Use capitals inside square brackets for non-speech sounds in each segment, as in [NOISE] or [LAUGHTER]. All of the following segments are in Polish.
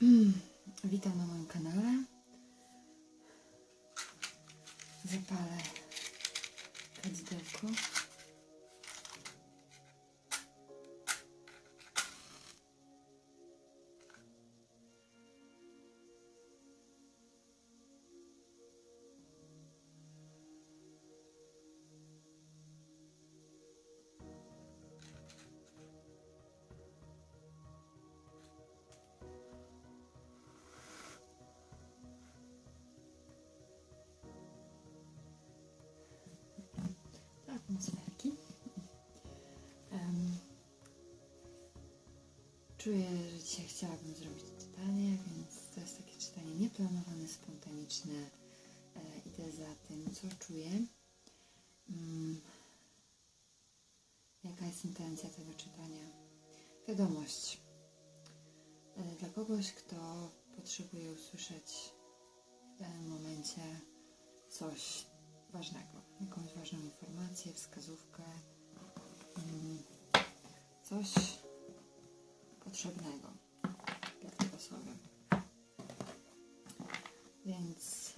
Witam na moim kanale. Czuję, że dzisiaj chciałabym zrobić czytanie, więc to jest takie czytanie nieplanowane, spontaniczne. E, idę za tym, co czuję. Mm, jaka jest intencja tego czytania? Wiadomość. E, dla kogoś, kto potrzebuje usłyszeć w danym momencie coś ważnego, jakąś ważną informację, wskazówkę, mm, coś potrzebnego tej osoby. Więc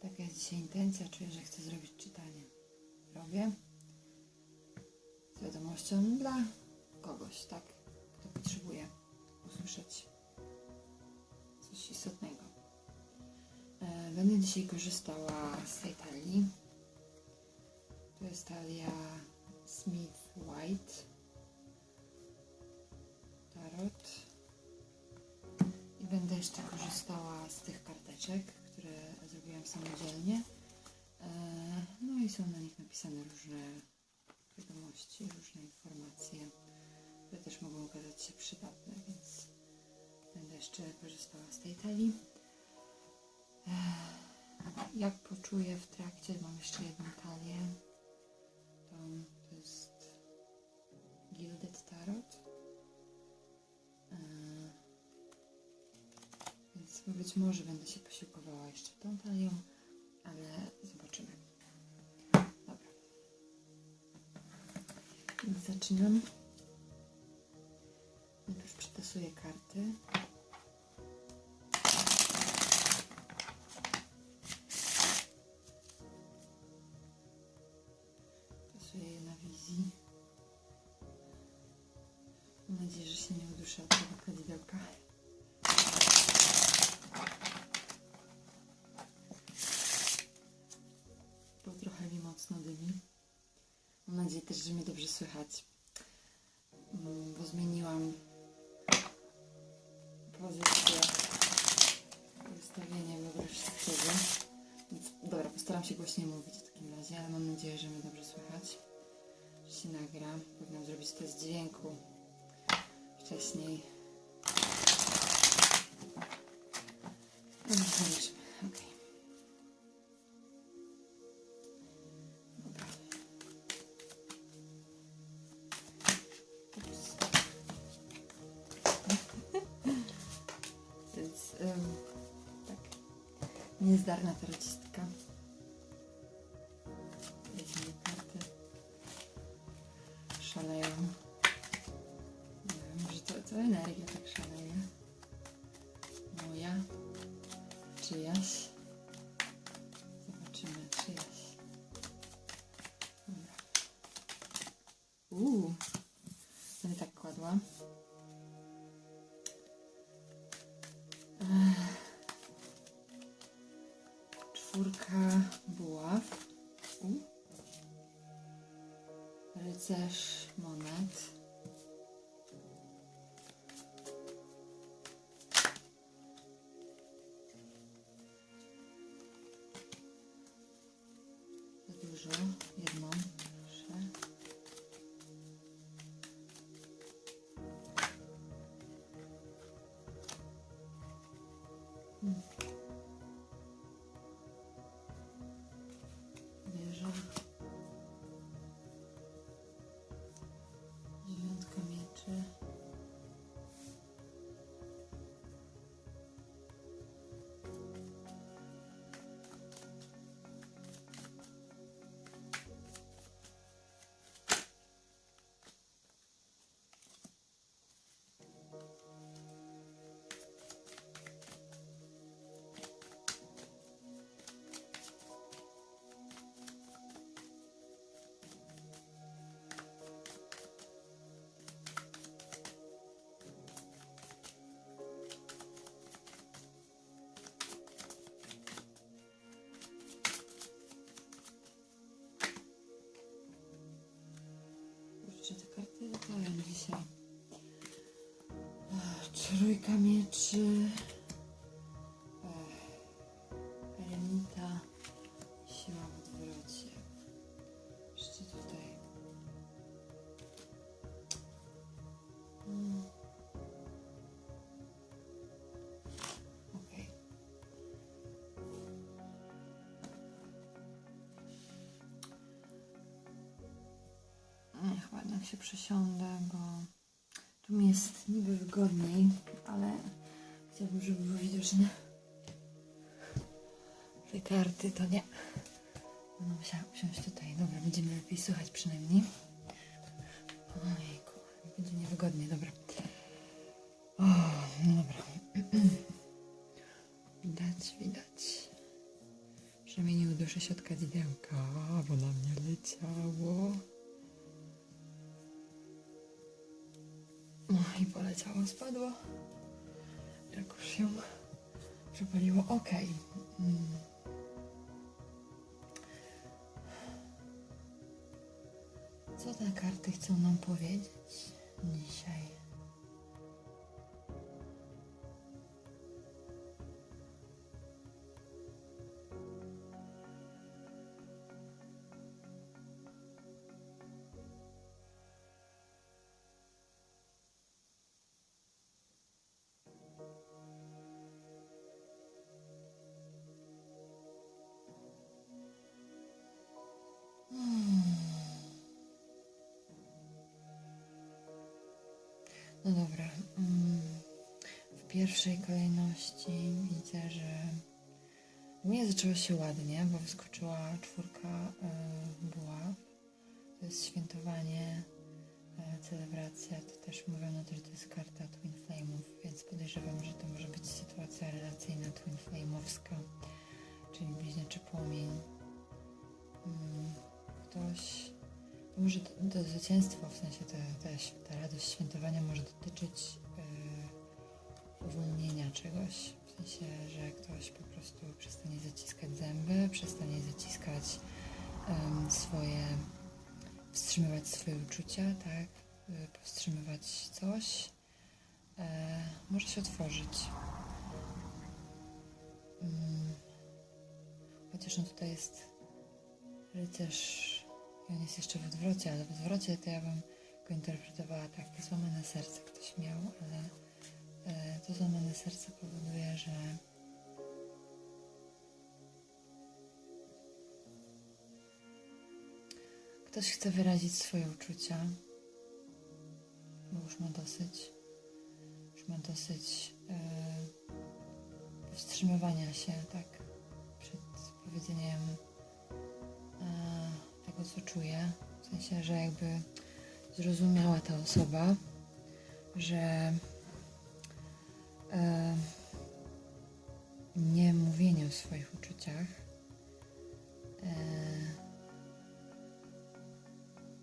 taka jest dzisiaj intencja, czuję, że chcę zrobić czytanie. Robię z wiadomością dla kogoś, tak, kto potrzebuje usłyszeć coś istotnego. E, Będę dzisiaj korzystała z tej talii. To jest talia Smith White które zrobiłam samodzielnie. E, No i są na nich napisane różne wiadomości, różne informacje, które też mogą okazać się przydatne, więc będę jeszcze korzystała z tej talii. Jak poczuję w trakcie, mam jeszcze jedną talię. Być może będę się posiłkowała jeszcze tą talią, ale zobaczymy. Dobra. Zaczynam. Najpierw przetasuję karty. Tasuję je na wizji. Mam nadzieję, że się nie uduszę od tego kadzidełka. Nadzieję też, że mnie dobrze słychać. Mm, Bo zmieniłam pozycję ustawienia w wszystkiego. Więc dobra, postaram się głośniej mówić w takim razie, ale mam nadzieję, że mnie dobrze słychać. Że się nagra. Powinnam zrobić test dźwięku wcześniej. Zobaczymy. Okej. Niezdarna tarocistka. Rycerz monet. Dużo. Jedną. Proszę. Ech, Renita. Siła w odwrocie. Jeszcze tutaj. Mm. Okej. Nie, Chyba jednak się przesiądę, bo tu mi jest niby wygodniej, ale chciałabym, żeby były widoczne te karty, to nie. Będę musiała usiąść tutaj. Dobra, będziemy lepiej słychać przynajmniej. Ojejku, będzie niewygodnie, dobra. O, no dobra. [CLEARS THROAT] Widać, widać. Przynajmniej nie uduszę się od kadzidełka, bo na mnie leciało. No i poleciało, spadło. Jak już się przepaliło. Okej. Mm. Co te karty chcą nam powiedzieć dzisiaj? No dobra. mm, W pierwszej kolejności widzę, że u mnie zaczęło się ładnie, bo wyskoczyła czwórka y, buław. To jest świętowanie, y, celebracja. To też mówiono że to jest karta Twin Flame'ów, więc podejrzewam, że to może być sytuacja relacyjna Twin Flame'owska, czyli bliźniaczy płomień. Mm, Ktoś to może to, to zwycięstwo, w sensie ta, ta, ta radość świętowania może dotyczyć yy, uwolnienia czegoś. W sensie, że ktoś po prostu przestanie zaciskać zęby, przestanie zaciskać em, swoje, wstrzymywać swoje uczucia, tak? Yy, powstrzymywać coś. E, może się otworzyć. Mm. Chociaż no tutaj jest rycerz on jest jeszcze w odwrocie, ale w odwrocie to ja bym go interpretowała tak, złamane serce ktoś miał, ale e, to złamane serce powoduje, że ktoś chce wyrazić swoje uczucia, bo już ma dosyć, już ma dosyć e, powstrzymywania się, tak, przed powiedzeniem e, tego, co czuję. W sensie, że jakby zrozumiała ta osoba, że e, nie mówienie o swoich uczuciach e,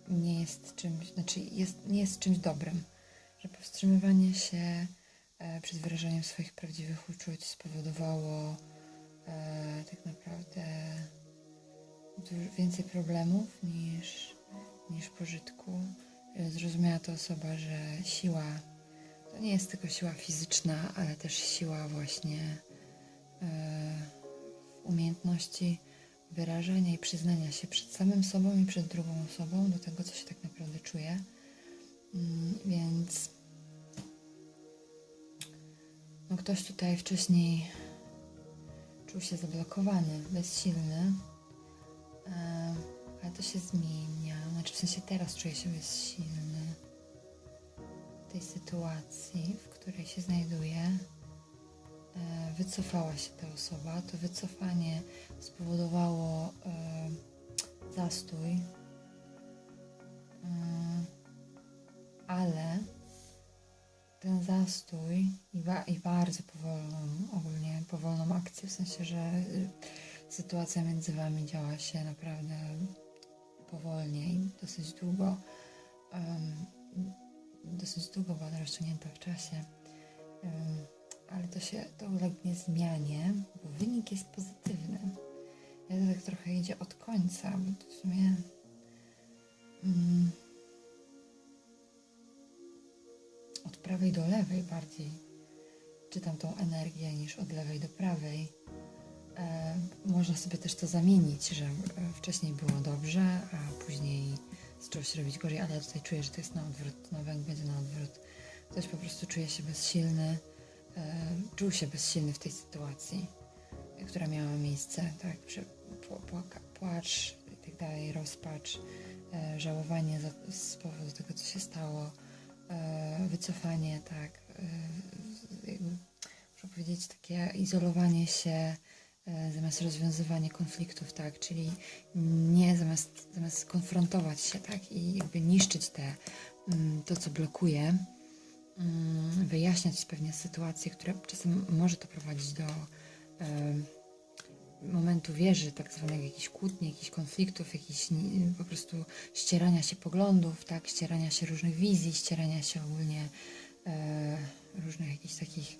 nie jest czymś, znaczy jest, nie jest czymś dobrym. Że powstrzymywanie się e, przed wyrażaniem swoich prawdziwych uczuć spowodowało e, tak naprawdę więcej problemów niż, niż pożytku. Y, Zrozumiała to osoba, że siła to nie jest tylko siła fizyczna, ale też siła właśnie y, w umiejętności wyrażania i przyznania się przed samym sobą i przed drugą osobą do tego, co się tak naprawdę czuje. Mm, Więc no ktoś tutaj wcześniej czuł się zablokowany, bezsilny, E, ale to się zmienia. Znaczy, w sensie teraz czuję się bezsilny w tej sytuacji, w której się znajduję. E, Wycofała się ta osoba. To wycofanie spowodowało zastój, ale ten zastój i, ba- i bardzo powolną, ogólnie powolną akcję, w sensie, że sytuacja między Wami działa się naprawdę powolnie i dosyć długo. em, dosyć długo była rozciągnięta w czasie. em, ale to się to ulegnie zmianie, bo wynik jest pozytywny. Ja tak trochę idzie od końca, bo to w sumie. Mm, prawej do lewej bardziej czytam tą energię niż od lewej do prawej. E, można sobie też to zamienić, że e, wcześniej było dobrze, a później zaczęło się robić gorzej, ale ja tutaj czuję, że to jest na odwrót, na węg będzie na odwrót. Ktoś po prostu czuje się bezsilny, e, czuł się bezsilny w tej sytuacji, która miała miejsce, tak, płacz i tak dalej, rozpacz, żałowanie za, z powodu tego, co się stało, wycofanie, tak, można powiedzieć, takie izolowanie się zamiast rozwiązywanie konfliktów, tak, czyli nie zamiast, zamiast konfrontować się, tak, i jakby niszczyć te, mm, to, co blokuje, mm, wyjaśniać pewnie sytuacje, które czasem może to prowadzić do e, momentu wieży, tak zwanych jakichś kłótni, jakichś konfliktów, jakichś po prostu ścierania się poglądów, tak, ścierania się różnych wizji, ścierania się ogólnie e, różnych jakichś takich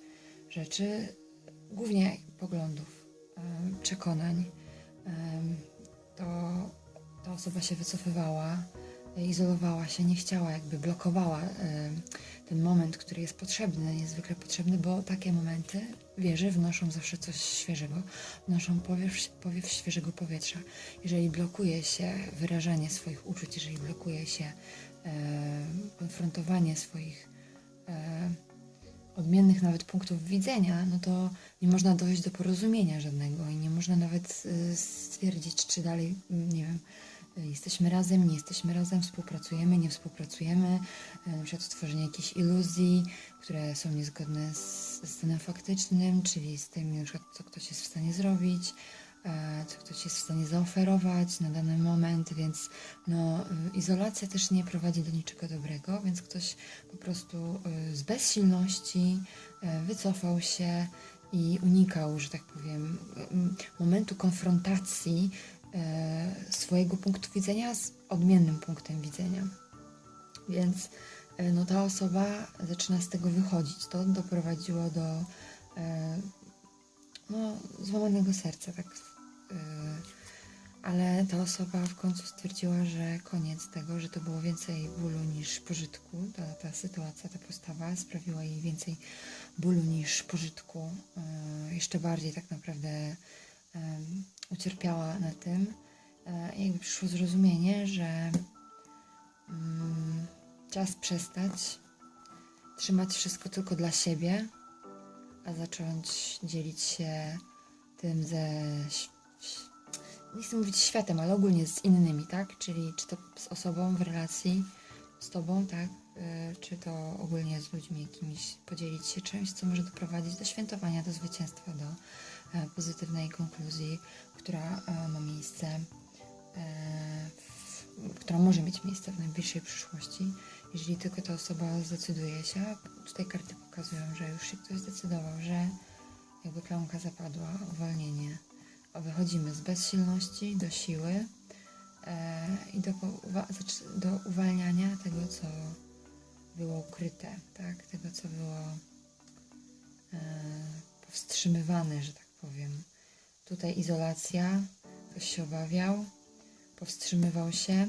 rzeczy, głównie poglądów, e, przekonań. To ta osoba się wycofywała, e, izolowała się, nie chciała, jakby blokowała ten moment, który jest potrzebny, niezwykle potrzebny, bo takie momenty wieży wnoszą zawsze coś świeżego, wnoszą powiew, powiew świeżego powietrza. Jeżeli blokuje się wyrażanie swoich uczuć, jeżeli blokuje się konfrontowanie swoich odmiennych nawet punktów widzenia, no to nie można dojść do porozumienia żadnego i nie można nawet y, stwierdzić, czy dalej, mm, nie wiem, jesteśmy razem, nie jesteśmy razem, współpracujemy, nie współpracujemy, y, na przykład tworzenie jakichś iluzji, które są niezgodne z, stanem faktycznym, czyli z tym, na przykład, co ktoś jest w stanie zrobić, e, co ktoś jest w stanie zaoferować na dany moment, więc no, y, izolacja też nie prowadzi do niczego dobrego, więc ktoś po prostu y, z bezsilności y, wycofał się i unikał, że tak powiem, momentu konfrontacji y, swojego punktu widzenia z odmiennym punktem widzenia. Więc no, ta osoba zaczyna z tego wychodzić. To doprowadziło do no, złamanego serca, tak. Y, ale ta osoba w końcu stwierdziła, że koniec tego, że to było więcej bólu niż pożytku. Ta, ta sytuacja, ta postawa sprawiła jej więcej bólu niż pożytku. Y, jeszcze bardziej tak naprawdę ucierpiała na tym. E, I jakby przyszło zrozumienie, że mm, czas przestać trzymać wszystko tylko dla siebie, a zacząć dzielić się tym ze. Nie chcę mówić światem, ale ogólnie z innymi, tak? Czyli czy to z osobą w relacji z tobą, tak? Y, Czy to ogólnie z ludźmi jakimiś podzielić się czymś, co może doprowadzić do świętowania, do zwycięstwa, do e, pozytywnej konkluzji, która e, ma miejsce, e, która może mieć miejsce w najbliższej przyszłości, jeżeli tylko ta osoba zdecyduje się. Tutaj karty pokazują, że już się ktoś zdecydował, że jakby kląka zapadła, uwolnienie. Wychodzimy z bezsilności do siły e, i do, do uwalniania tego, co było ukryte, tak? Tego, co było e, powstrzymywane, że tak powiem. Tutaj izolacja, ktoś się obawiał, powstrzymywał się,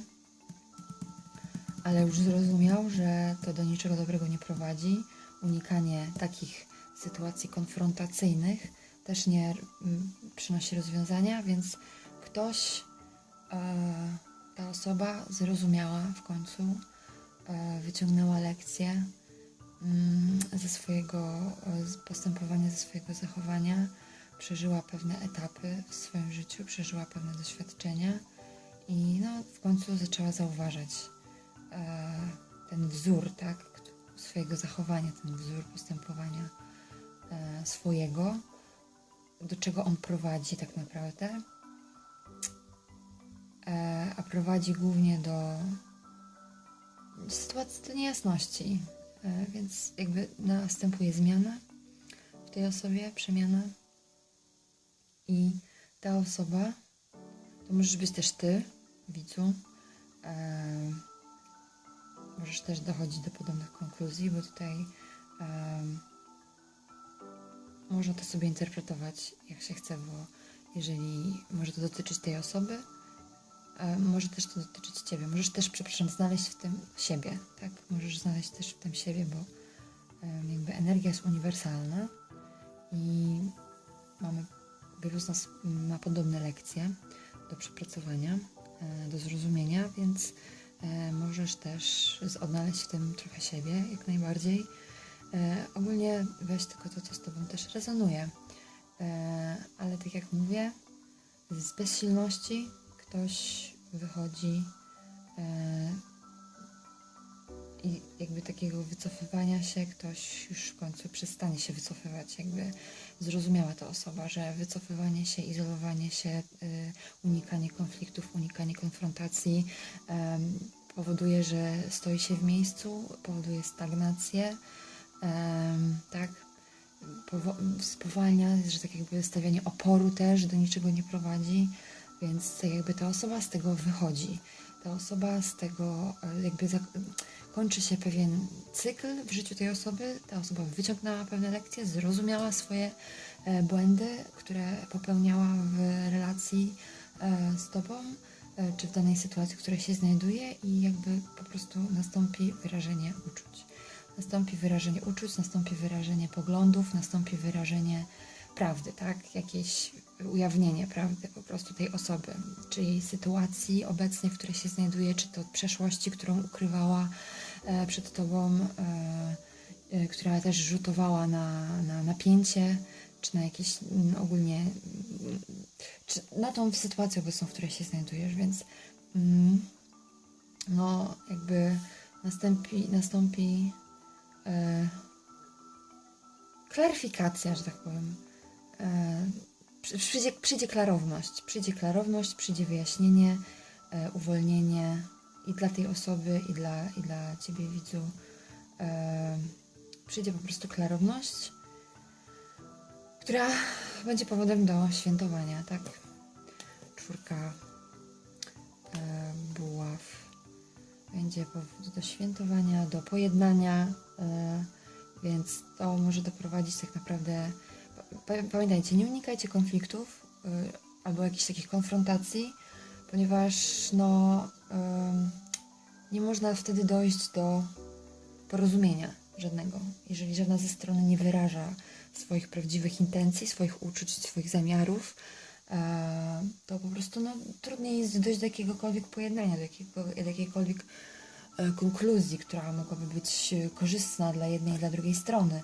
ale już zrozumiał, że to do niczego dobrego nie prowadzi. Unikanie takich sytuacji konfrontacyjnych też nie mm, przynosi rozwiązania, więc ktoś, e, ta osoba zrozumiała w końcu, e, wyciągnęła lekcję mm, ze swojego e, postępowania, ze swojego zachowania, przeżyła pewne etapy w swoim życiu, przeżyła pewne doświadczenia i no, w końcu zaczęła zauważać ten wzór, tak, swojego zachowania, ten wzór postępowania swojego, do czego on prowadzi tak naprawdę. E, a prowadzi głównie do sytuacji do niejasności. E, więc jakby następuje zmiana w tej osobie, przemiana. I ta osoba, to możesz być też ty, widzu. E, możesz też dochodzić do podobnych konkluzji, bo tutaj em, można to sobie interpretować jak się chce, bo jeżeli może to dotyczyć tej osoby, może też to dotyczyć ciebie. Możesz też, przepraszam, znaleźć w tym siebie, tak? Możesz znaleźć też w tym siebie, bo jakby energia jest uniwersalna i mamy, wielu z nas ma podobne lekcje do przepracowania, e, do zrozumienia, więc e, możesz też odnaleźć w tym trochę siebie, jak najbardziej. E, ogólnie weź tylko to, co z Tobą też rezonuje. E, ale tak jak mówię, z bezsilności ktoś wychodzi e, i jakby takiego wycofywania się ktoś już w końcu przestanie się wycofywać, jakby zrozumiała ta osoba, że wycofywanie się, izolowanie się, unikanie konfliktów, unikanie konfrontacji powoduje, że stoi się w miejscu, powoduje stagnację, tak, spowalnia, że tak jakby stawianie oporu też do niczego nie prowadzi, więc tak jakby ta osoba z tego wychodzi. Ta osoba z tego e, jakby kończy się pewien cykl w życiu tej osoby. Ta osoba wyciągnęła pewne lekcje, zrozumiała swoje e, błędy, które popełniała w relacji e, z tobą, czy w danej sytuacji, w której się znajduje, i jakby po prostu nastąpi wyrażenie uczuć. Nastąpi wyrażenie uczuć, nastąpi wyrażenie poglądów, nastąpi wyrażenie prawdy, tak? Jakieś ujawnienie prawdy po prostu tej osoby, czy jej sytuacji obecnej, w której się znajduje, czy to przeszłości, którą ukrywała e, przed tobą, e, e, która też rzutowała na, na napięcie, czy na jakieś mm, ogólnie, mm, czy na tą sytuację obecną, w której się znajdujesz, więc mm, no jakby nastąpi, nastąpi e, klaryfikacja, że tak powiem. E, przy- przyjdzie, przyjdzie klarowność, przyjdzie klarowność, przyjdzie wyjaśnienie, e, uwolnienie i dla tej osoby, i dla, i dla ciebie, widzu. E, przyjdzie po prostu klarowność, która będzie powodem do świętowania, tak? Czwórka będzie powód do świętowania, do pojednania, e, więc to może doprowadzić tak naprawdę. pa- Pamiętajcie, nie unikajcie konfliktów y, albo jakichś takich konfrontacji, ponieważ no, nie można wtedy dojść do porozumienia żadnego. Jeżeli żadna ze stron nie wyraża swoich prawdziwych intencji, swoich uczuć, swoich zamiarów, e, to po prostu no, trudniej jest dojść do jakiegokolwiek pojednania, do, jakiego, do jakiejkolwiek e, konkluzji, która mogłaby być e, korzystna dla jednej i dla drugiej strony.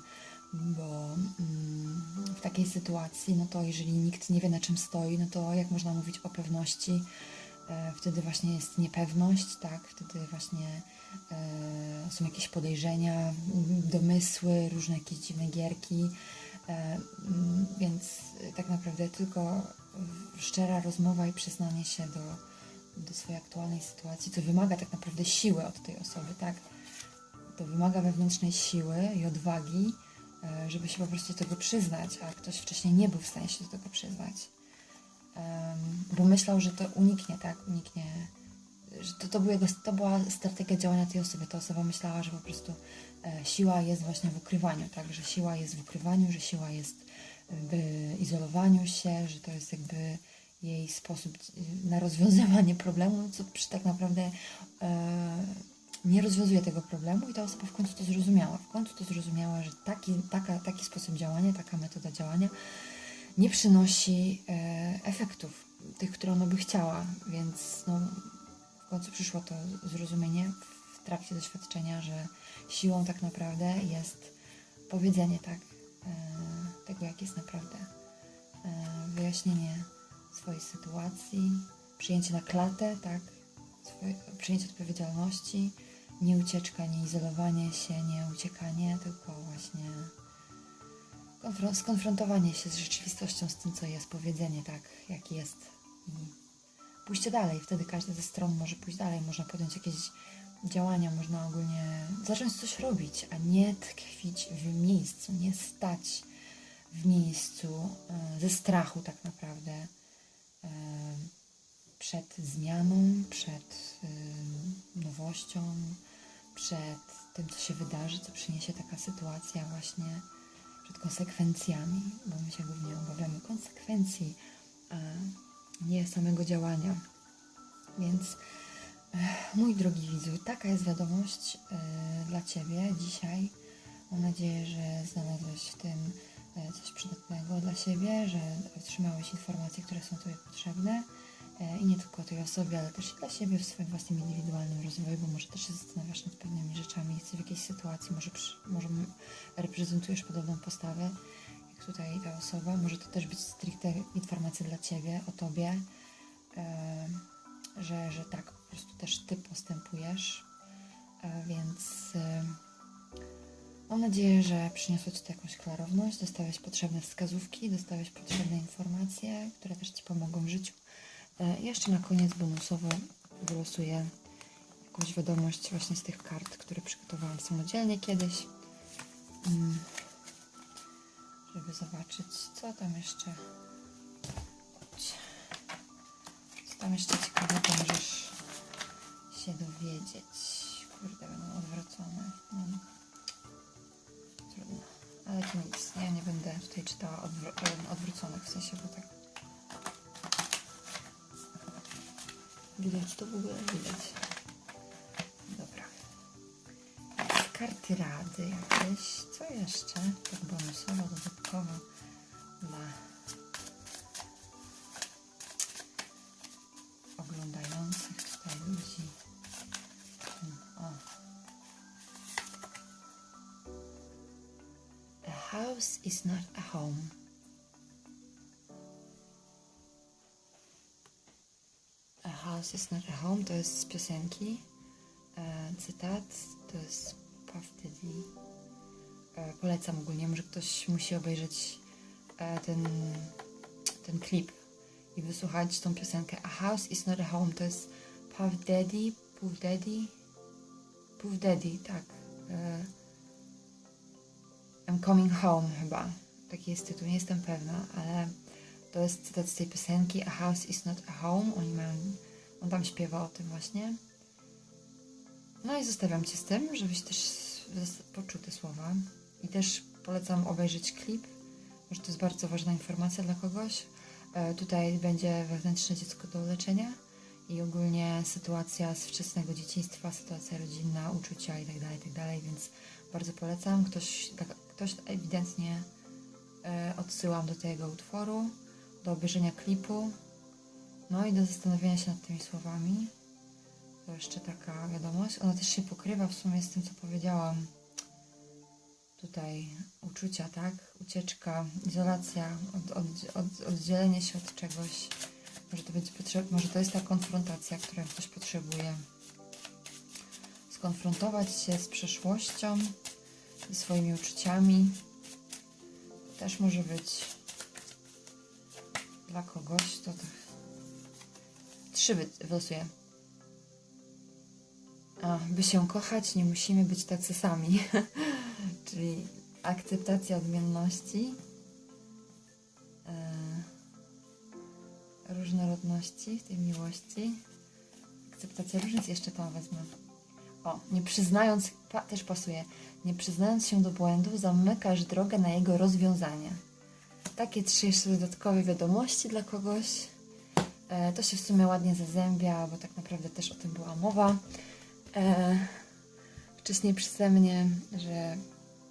Bo mm, w takiej sytuacji, no to jeżeli nikt nie wie na czym stoi, no to jak można mówić o pewności? E, wtedy właśnie jest niepewność, tak? Wtedy właśnie e, są jakieś podejrzenia, domysły, różne jakieś dziwne gierki. E, mm, więc e, tak naprawdę tylko szczera rozmowa i przyznanie się do, do swojej aktualnej sytuacji, co wymaga tak naprawdę siły od tej osoby, tak? To wymaga wewnętrznej siły i odwagi, e, żeby się po prostu do tego przyznać, a ktoś wcześniej nie był w stanie się do tego przyznać. Bo myślał, że to uniknie, tak? Uniknie, że to, to, był jego, to była strategia działania tej osoby. Ta osoba myślała, że po prostu e, siła jest właśnie w ukrywaniu, tak? Że siła jest w ukrywaniu, że siła jest w izolowaniu się, że to jest jakby jej sposób e, na rozwiązywanie [LAUGHS] problemu, co przy tak naprawdę e, nie rozwiązuje tego problemu i ta osoba w końcu to zrozumiała. W końcu to zrozumiała, że taki, taka, taki sposób działania, taka metoda działania nie przynosi e, efektów, tych, które ona by chciała, więc no, w końcu przyszło to zrozumienie w trakcie doświadczenia, że siłą tak naprawdę jest powiedzenie tak tego, jak jest naprawdę, e, wyjaśnienie swojej sytuacji, przyjęcie na klatę, tak, swoje, przyjęcie odpowiedzialności, nie ucieczka, nie izolowanie się, nie uciekanie, tylko właśnie konfron- skonfrontowanie się z rzeczywistością, z tym, co jest, powiedzenie tak, jak jest i pójście dalej. Wtedy każda ze stron może pójść dalej, można podjąć jakieś działania, można ogólnie zacząć coś robić, a nie tkwić w miejscu, nie stać w miejscu e, ze strachu tak naprawdę e, przed zmianą, przed e, nowością, przed tym, co się wydarzy, co przyniesie taka sytuacja właśnie przed konsekwencjami, bo my się głównie obawiamy konsekwencji, a nie samego działania. Więc mój drogi widzu, taka jest wiadomość e, dla Ciebie dzisiaj. Mam nadzieję, że znalazłeś w tym e, coś przydatnego dla siebie, że otrzymałeś informacje, które są Tobie potrzebne. E, I nie tylko tej osobie, ale też i dla siebie w swoim własnym indywidualnym rozwoju, bo może też się zastanawiasz nad pewnymi rzeczami, jesteś w jakiejś sytuacji, może, przy- może reprezentujesz podobną postawę, jak tutaj ta osoba. Może to też być stricte informacja dla Ciebie, o Tobie, e, że, że tak po prostu też Ty postępujesz. E, Więc e, mam nadzieję, że przyniosło Ci to jakąś klarowność, dostałeś potrzebne wskazówki, dostałeś potrzebne informacje, które też Ci pomogą w życiu. E, Jeszcze na koniec bonusowo wylosuję jakąś wiadomość właśnie z tych kart, które przygotowałam samodzielnie kiedyś, Mm, żeby zobaczyć, co tam jeszcze co tam jeszcze ciekawego możesz się dowiedzieć. Kurde, będą odwrócone. No. Trudno. Ale to nic. Ja nie będę tutaj czytała em, odwróconych, w sensie, bo tak Widać to w ogóle? Widać. Dobra. Karty rady jakieś. Co jeszcze? Tak bonusowo, dodatkowo House is not a home to jest z piosenki. E, cytat to jest Puff Daddy. E, polecam ogólnie, może ktoś musi obejrzeć e, ten, ten klip i wysłuchać tą piosenkę. A House is not a home to jest Puff Daddy, Puff Daddy, Puff Daddy, tak. E, I'm coming home chyba. Taki jest tytuł, nie jestem pewna, ale to jest cytat z tej piosenki A house is not a home. Oni mają, on tam śpiewa o tym właśnie. No i zostawiam Cię z tym, żebyś też poczuł te słowa. I też polecam obejrzeć klip, może to jest bardzo ważna informacja dla kogoś. E, tutaj będzie wewnętrzne dziecko do leczenia i ogólnie sytuacja z wczesnego dzieciństwa, sytuacja rodzinna, uczucia itd., itd., więc bardzo polecam. Ktoś, tak, ktoś ewidentnie e, odsyłam do tego utworu, do obejrzenia klipu, no i do zastanowienia się nad tymi słowami. To jeszcze taka wiadomość. Ona też się pokrywa w sumie z tym, co powiedziałam. Tutaj uczucia, tak? Ucieczka, izolacja, od, od, od, oddzielenie się od czegoś. Może to, będzie potrzeb- może to jest ta konfrontacja, którą ktoś potrzebuje. Skonfrontować się z przeszłością, ze swoimi uczuciami. Też może być dla kogoś, to tak. Trzy wy- wylosuję. A, by się kochać, nie musimy być tacy sami. [LAUGHS] Czyli akceptacja odmienności, e, różnorodności w tej miłości, akceptacja różnic, jeszcze to wezmę. O, nie przyznając, pa, też pasuje, nie przyznając się do błędu, zamykasz drogę na jego rozwiązanie. Takie trzy jeszcze dodatkowe wiadomości dla kogoś. E, to się w sumie ładnie zazębia, bo tak naprawdę też o tym była mowa. E, wcześniej przeze mnie, że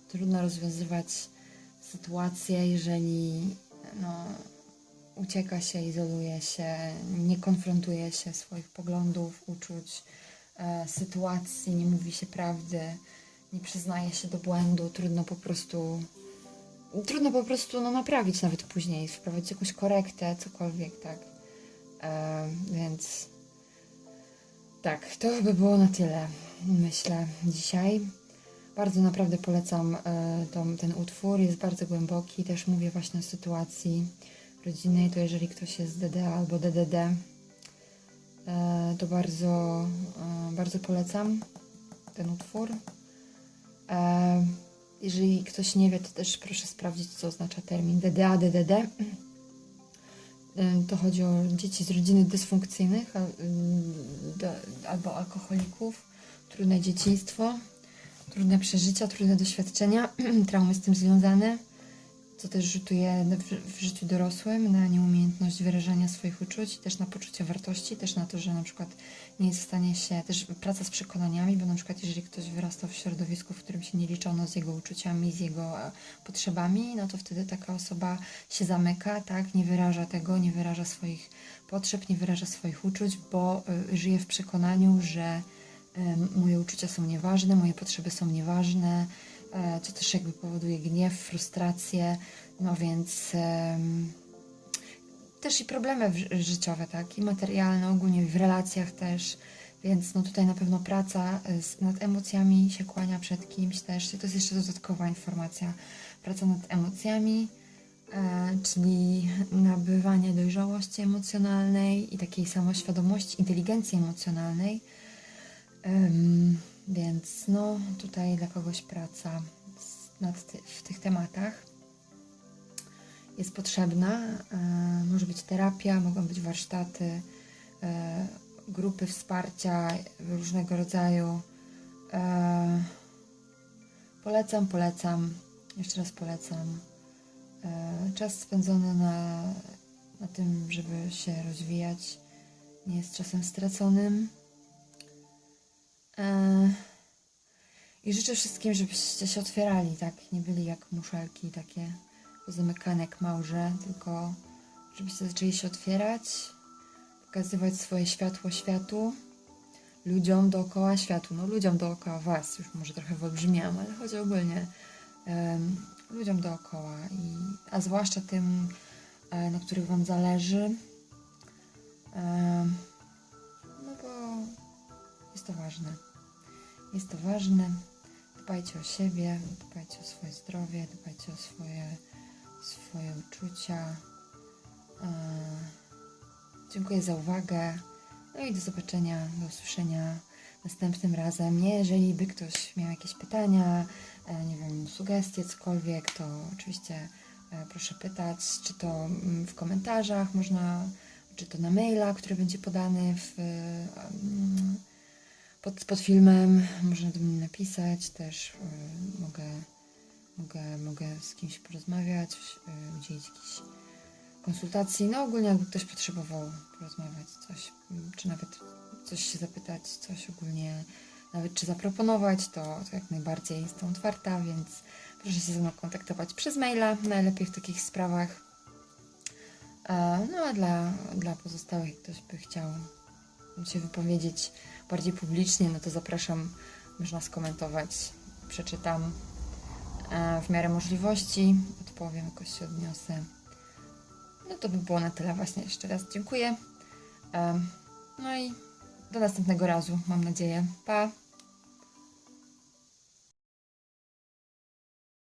trudno rozwiązywać sytuacje, jeżeli no, ucieka się, izoluje się, nie konfrontuje się swoich poglądów, uczuć, e, sytuacji, nie mówi się prawdy, nie przyznaje się do błędu, trudno po prostu trudno po prostu no, naprawić nawet później, wprowadzić jakąś korektę, cokolwiek, tak. E, więc tak, to by było na tyle, myślę, dzisiaj. Bardzo naprawdę polecam e, tą, ten utwór, jest bardzo głęboki, też mówię właśnie o sytuacji rodzinnej, to jeżeli ktoś jest DD albo DDD, e, to bardzo, bardzo polecam ten utwór. Jeżeli ktoś nie wie, to też proszę sprawdzić, co oznacza termin DDA, DDD. To chodzi o dzieci z rodziny dysfunkcyjnych albo alkoholików, trudne dzieciństwo, trudne przeżycia, trudne doświadczenia, [CLEARS THROAT] traumy z tym związane. Co też rzutuje w, życiu dorosłym na nieumiejętność wyrażania swoich uczuć, też na poczucie wartości, też na to, że na przykład nie jest w stanie się, też praca z przekonaniami, bo na przykład jeżeli ktoś wyrastał w środowisku, w którym się nie liczono z jego uczuciami, z jego e, potrzebami, no to wtedy taka osoba się zamyka, tak, nie wyraża tego, nie wyraża swoich potrzeb, nie wyraża swoich uczuć, bo y, żyje w przekonaniu, że moje uczucia są nieważne, moje potrzeby są nieważne, e, co też jakby powoduje gniew, frustrację, no więc też i problemy życiowe, tak, i materialne, ogólnie w relacjach też, więc no tutaj na pewno praca y, z, nad emocjami się kłania przed kimś też, i to jest jeszcze dodatkowa informacja, praca nad emocjami, e, czyli nabywanie dojrzałości emocjonalnej i takiej samoświadomości, inteligencji emocjonalnej, Em, więc no tutaj dla kogoś praca ty, w tych tematach jest potrzebna. E, może być terapia, mogą być warsztaty, e, grupy wsparcia różnego rodzaju. E, polecam, polecam, jeszcze raz polecam. E, czas spędzony na, na tym, żeby się rozwijać, nie jest czasem straconym. E, I życzę wszystkim, żebyście się otwierali, tak? Nie byli jak muszelki takie zamykane jak małże, tylko żebyście zaczęli się otwierać, pokazywać swoje światło światu, ludziom dookoła światu. No ludziom dookoła was, już może trochę wyolbrzymiałam, ale chodzi ogólnie em, ludziom dookoła, i, a zwłaszcza tym, e, na których wam zależy. Em, no bo jest to ważne. Jest to ważne. Dbajcie o siebie, dbajcie o swoje zdrowie, dbajcie o swoje, swoje uczucia. E, Dziękuję za uwagę. No i do zobaczenia, do usłyszenia następnym razem. Jeżeli by ktoś miał jakieś pytania, e, nie wiem, sugestie, cokolwiek, to oczywiście e, proszę pytać, czy to mm, w komentarzach można, czy to na maila, który będzie podany w, mm, pod, pod filmem. Można do mnie napisać, też y, mogę, mogę, mogę z kimś porozmawiać, y, udzielić jakiejś konsultacji. No ogólnie jakby ktoś potrzebował porozmawiać coś, mm, czy nawet coś się zapytać, coś ogólnie, nawet czy zaproponować, to, to jak najbardziej jestem otwarta, więc proszę się ze mną kontaktować przez maila, najlepiej w takich sprawach. E, No a dla, dla pozostałych, ktoś by chciał się wypowiedzieć bardziej publicznie, no to zapraszam, można skomentować, przeczytam e, w miarę możliwości, odpowiem, jakoś się odniosę. No to by było na tyle właśnie. Jeszcze raz dziękuję. Em, No i do następnego razu, mam nadzieję. Pa!